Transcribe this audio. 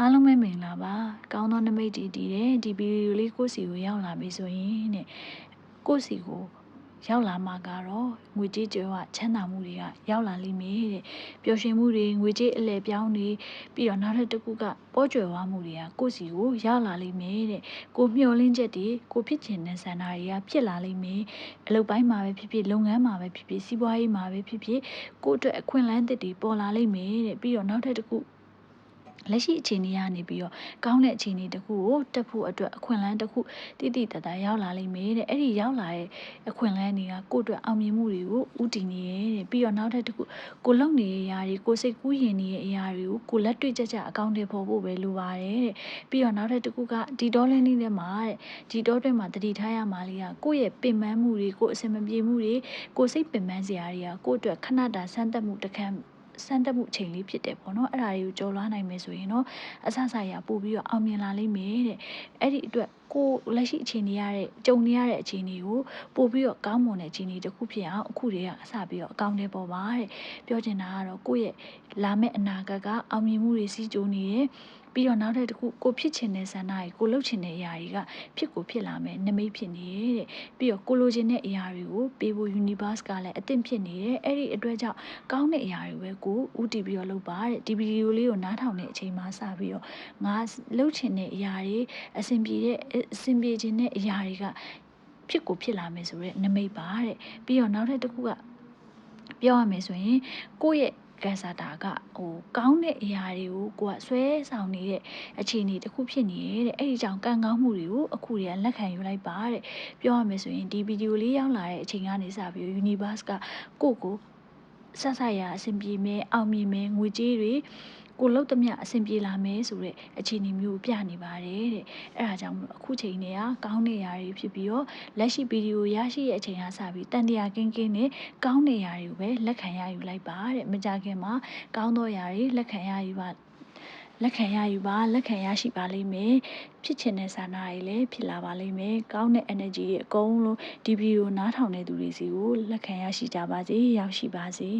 အားလုံးပဲမင်္ဂလာပါကောင်းသောနမိတ်တည်တည်တယ်ဒီဗီဒီယိုလေးကိုယ့်စီကိုရောက်လာပြီဆိုရင်တဲ့ကိုယ့်စီကိုရောက်လာမှာကတော့ငွေကြေးကြောချမ်းသာမှုတွေကရောက်လာလိမ့်မယ်တဲ့ပျော်ရွှင်မှုတွေငွေကြေးအလဲပြောင်းတွေပြီးတော့နောက်ထပ်တစ်ခုကပေါ်ကျွယ်ဝမှုတွေကကိုယ့်စီကိုရောက်လာလိမ့်မယ်တဲ့ကိုမျှော်လင့်ချက်တွေကိုဖြစ်ချင်တဲ့ဆန္ဒတွေကဖြစ်လာလိမ့်မယ်အလုပ်ပိုင်းမှာပဲဖြစ်ဖြစ်လုပ်ငန်းမှာပဲဖြစ်ဖြစ်စီးပွားရေးမှာပဲဖြစ်ဖြစ်ကိုယ့်အတွက်အခွင့်အလမ်းသစ်တွေပေါ်လာလိမ့်မယ်တဲ့ပြီးတော့နောက်ထပ်တစ်ခု လက်ရှိအခြေအနေကနေပြီးတော့ကောင်းတဲ့အခြေအနေတစ်ခုကိုတက်ဖို့အတွက်အခွင့်အလမ်းတစ်ခုတိတိတတ်တာရောက်လာလိမ့်မယ်တဲ့အဲ့ဒီရောက်လာတဲ့အခွင့်အလမ်းတွေကကိုယ့်အတွက်အောင်မြင်မှုတွေကိုဥတည်နေရတဲ့ပြီးတော့နောက်ထပ်တစ်ခုကိုလုံနေရရာတွေကိုစိတ်ကူးရင်နေတဲ့အရာတွေကိုကိုလက်တွေ့ကြကြအကောင့်တွေပေါ်ဖို့ပဲလိုပါတယ်တဲ့ပြီးတော့နောက်ထပ်တစ်ခုကဒီဒေါ်လင်းလေးထဲမှာတဲ့ဒီဒေါ်တွေမှာတတိထားရမှာလေးကကိုယ့်ရဲ့ပင်ပန်းမှုတွေကိုအစင်မပြေမှုတွေကိုစိတ်ပင်ပန်းစရာတွေကကိုယ့်အတွက်ခဏတာဆန်းသက်မှုတစ်ခါ စမ်းတက်မှုအချိန်လေးဖြစ်တယ်ပေါ့နော်အဲ့ဒါတွေကိုကြော်လွှားနိုင်မယ်ဆိုရင်တော့အဆဆရပို့ပြီးတော့အောင်မြင်လာလိမ့်မယ်တဲ့အဲ့ဒီအတွက်ကိုလက်ရှိအခြေအနေရတဲ့ကြုံနေရတဲ့အခြေအနေကိုပို့ပြီးတော့ကောင်းမွန်တဲ့အခြေအနေတစ်ခုဖြစ်အောင်အခုတည်းကအစပြီးတော့အကောင့်တွေပေါ်ပါတဲ့ပြောချင်တာကတော့ကိုယ့်ရဲ့လာမယ့်အနာဂတ်ကအောင်မြင်မှုတွေစီးကြိုးနေတယ်ပြီးတော့နောက်ထပ်တစ်ခုကိုဖြစ်ချင်တဲ့ဆန္ဒကြီးကိုလှုပ်ချင်တဲ့အရာတွေကဖြစ်ကိုဖြစ်လာမယ်နမိတ်ဖြစ်နေတဲ့ပြီးတော့ကိုလိုချင်တဲ့အရာတွေကိုပေးဖို့ universe ကလည်းအသင့်ဖြစ်နေတယ်အဲ့ဒီအတွက်ကြောင့်ကောင်းတဲ့အရာတွေပဲကိုဥတည်ပြီးတော့လုပ်ပါတဲ့ဒီဗီဒီယိုလေးကိုနားထောင်တဲ့အချိန်မှာစပြီးတော့ငါလှုပ်ချင်တဲ့အရာတွေအဆင်ပြေတဲ့အဆင်ပြေခြင်းတဲ့အရာတွေကဖြစ်ကိုဖြစ်လာမယ်ဆိုတော့နမိတ်ပါတဲ့ပြီးတော့နောက်ထပ်တစ်ခုကပြောရမယ်ဆိုရင်ကိုယ့်ရဲ့ကန်ဆာတာကဟိုကောင်းတဲ့အရာတွေကိုကိုကဆွဲဆောင်နေတဲ့အခြေအနေတစ်ခုဖြစ်နေရဲ့တဲ့အဲ့ဒီကြောင့်ကံကောင်းမှုတွေကိုအခုတည်းကလက်ခံယူလိုက်ပါတဲ့ပြောရမယ်ဆိုရင်ဒီဗီဒီယိုလေးရောက်လာတဲ့အချိန်ကနေစပြီး Universe ကကိုကိုဆက်ဆက်ရအဆင်ပြေမယ်အောင်မြင်မယ်ငွေကြေးတွေ ကိုလုတ်သမျှအဆင်ပြေလာမယ်ဆိုတဲ့အခြေအနေမျိုးပြနေပါတယ်တဲ့အဲ့ဒါကြောင့်မလို့အခုချိန်တွေကကောင်းနေရာတွေဖြစ်ပြီးတော့လက်ရှိဗီဒီယိုရရှိရဲ့အချိန်ကစပြီးတန်တရားကင်းကင်းနဲ့ကောင်းနေရာတွေကိုပဲလက်ခံရယူလိုက်ပါတဲ့မကြခင်မှာကောင်းသောຢာတွေလက်ခံရယူပါလက်ခံရယူပါလက်ခံရရှိပါလိမ့်မယ်ဖြစ်ချင်တဲ့ဆန္ဒတွေလည်းဖြစ်လာပါလိမ့်မယ်ကောင်းတဲ့ energy တွေအကုန်လုံးဒီဗီဒီယိုနားထောင်နေသူတွေစီကိုလက်ခံရရှိကြပါစေရောက်ရှိပါစေ